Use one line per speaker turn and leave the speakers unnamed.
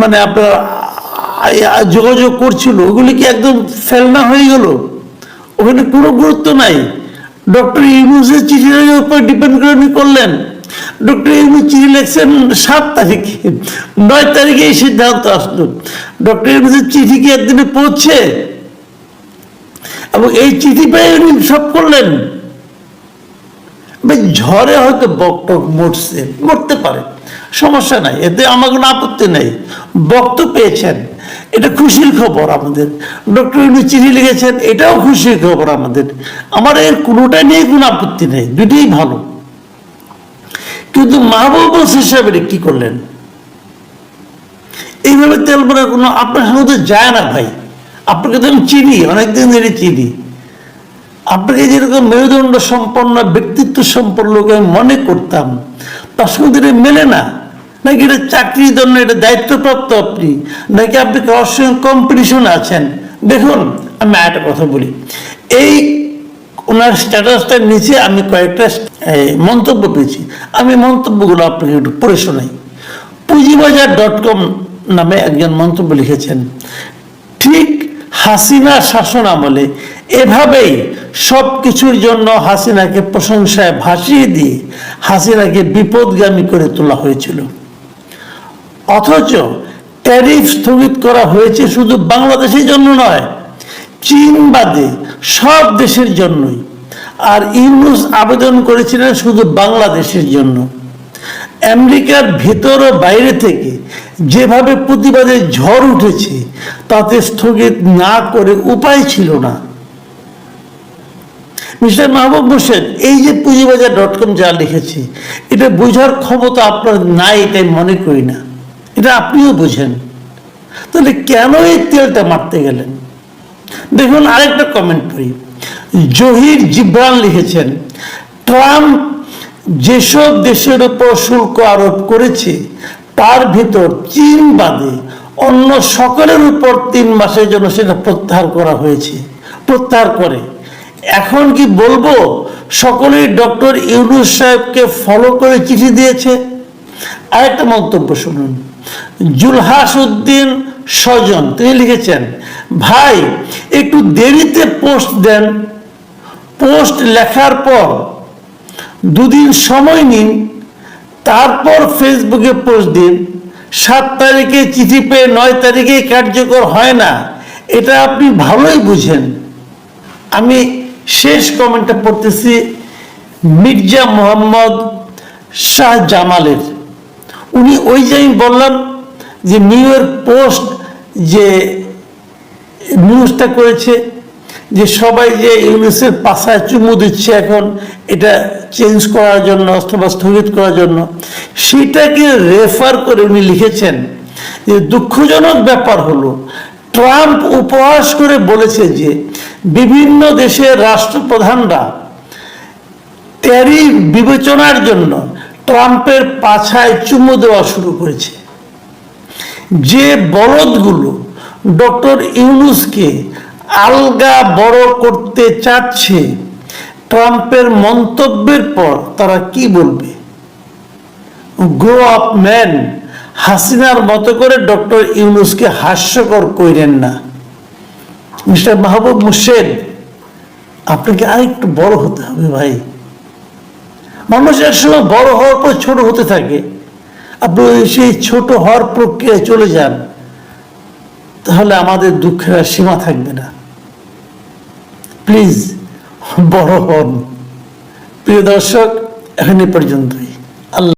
মানে আপনার যোগাযোগ করছিল, ওগুলি কি একদম ফেলনা হয়ে গেল? ওখানে কোনো গুরুত্ব নাই। ডক্টর ইউনুসের চিঠির উপর ডিপেন্ড করে উনি করলেন। ডক্টর ইউনুস চিঠি লিখছেন সাত তারিখে, নয় তারিখে এই সিদ্ধান্ত আসলো। ডক্টর ইউনুসের চিঠি কি একদিনে পৌঁছে? এবং এই চিঠি পেয়ে উনি সব করলেন। ঝড়ে হয়তো বকটক মরছে, মরতে পারে। সমস্যা নাই, এতে আমার কোনো আপত্তি নেই। বক্ত পেয়েছেন, এটা খুশির খবর আমাদের। ডক্টর ইউনি চিঠি লিখেছেন, এটাও খুশির খবর আমাদের। আমার এর কোনোটাই নিয়ে কোনো আপত্তি নেই দুটোই ভালো। কিন্তু মাহবুব সাহেবের কি করলেন? এইভাবে তেল কোনো আপনার তো যায় না, ভাই। আপনাকে তো আমি চিনি, অনেকদিন ধরে চিনি। আপনাকে যেরকম মেরুদণ্ড সম্পন্ন, ব্যক্তিত্ব সম্পন্ন লোক আমি মনে করতাম, তার সঙ্গে এটা মেলে না। নাকি এটা চাকরির জন্য এটা দায়িত্বপ্রাপ্ত আপনি? নাকি আপনি কারোর সঙ্গে কম্পিটিশনে আছেন? দেখুন, আমি একটা কথা বলি। এই ওনার স্ট্যাটাসটার নিচে আমি কয়েকটা মন্তব্য পেয়েছি। আমি মন্তব্যগুলো আপনাকে একটু পড়ে শোনাই। পুঁজিবাজার ডট কম নামে একজন মন্তব্য লিখেছেন, ঠিক হাসিনা শাসন আমলে এভাবেই সব কিছুর জন্য হাসিনাকে প্রশংসায় ভাসিয়ে দিয়ে হাসিনাকে বিপদগামী করে তোলা হয়েছিল। অথচ ট্যারিফ স্থগিত করা হয়েছে শুধু বাংলাদেশের জন্য নয়, চীন বাদে সব দেশের জন্যই। আর ইউনুস আবেদন করেছিলেন শুধু বাংলাদেশের জন্য। আমেরিকার ভেতর ও বাইরে থেকে যেভাবে প্রতিবাদের ঝড় উঠেছে, তাতে স্থগিত না করে উপায় ছিল না। মিস্টার মাহবুব হোসেন, এই যে পুঁজিবাজার ডট কম যা লিখেছে, এটা বোঝার ক্ষমতা আপনার নাই, এটাই মনে করি না। এটা আপনিও বোঝেন। তাহলে কেন এই তেলটা মারতে গেলেন? দেখুন, আরেকটা কমেন্ট করি জহির জিব্রান লিখেছেন, ট্রাম্প যেসব দেশের উপর শুল্ক আরোপ করেছে, তার ভিতর চীন বাদে অন্য সকলের উপর তিন মাসের জন্য সেটা প্রত্যাহার করা হয়েছে। প্রত্যাহার করে। এখন কি বলব? সকলেই ডক্টর ইউনুস সাহেবকে ফলো করে চিঠি দিয়েছে। আরেকটা মন্তব্য শুনুন। জুলহাস উদ্দিন স্বজন, তিনি লিখেছেন, ভাই, একটু দেরিতে পোস্ট দেন। পোস্ট লেখার পর দুদিন সময় নিন, তারপর ফেসবুকে পোস্ট দিন। সাত তারিখে চিঠি পেয়ে নয় তারিখে কার্যকর হয় না। এটা আপনি ভালোই বুঝেন। আমি শেষ কমেন্টটা পড়তেছি মির্জা মোহাম্মদ শাহ জামালের। উনি ওই যে আমি বললাম যে নিউ ইয়র্ক পোস্ট যে নিউজটা করেছে যে সবাই যে ইউনিসের পাশায় চুমু দিচ্ছে এখন, এটা চেঞ্জ করার জন্য অথবা স্থগিত করার জন্য, সেটাকে রেফার করে উনি লিখেছেন যে দুঃখজনক ব্যাপার হলো, ট্রাম্প উপহাস করে বলেছে যে বিভিন্ন দেশের রাষ্ট্রপ্রধানরা ট্যারিফ বিবেচনার জন্য ট্রাম্পের পাছায় চুমু দেওয়া শুরু করেছে। যে বলদগুলো ডক্টর ইউনুসকে আলগা বড় করতে চাচ্ছে, ট্রাম্পের মন্তব্যের পর তারা কি বলবে? গ্রো আপ ম্যান হাসিনার মতো করে ডক্টর ইউনুসকে হাস্যকর কইরেন না। মিস্টার মাহবুব মুর্শেদ, আপনাকে আরেকটু বড় হতে হবে ভাই। মানুষ একসময় বড় হওয়ার পর ছোট হতে থাকে। আপনি সেই ছোট হওয়ার প্রক্রিয়ায় চলে যান, তাহলে আমাদের দুঃখের আর সীমা থাকবে না। প্লিজ, বড় হন। প্রিয় দর্শক, এখন এ পর্যন্তই।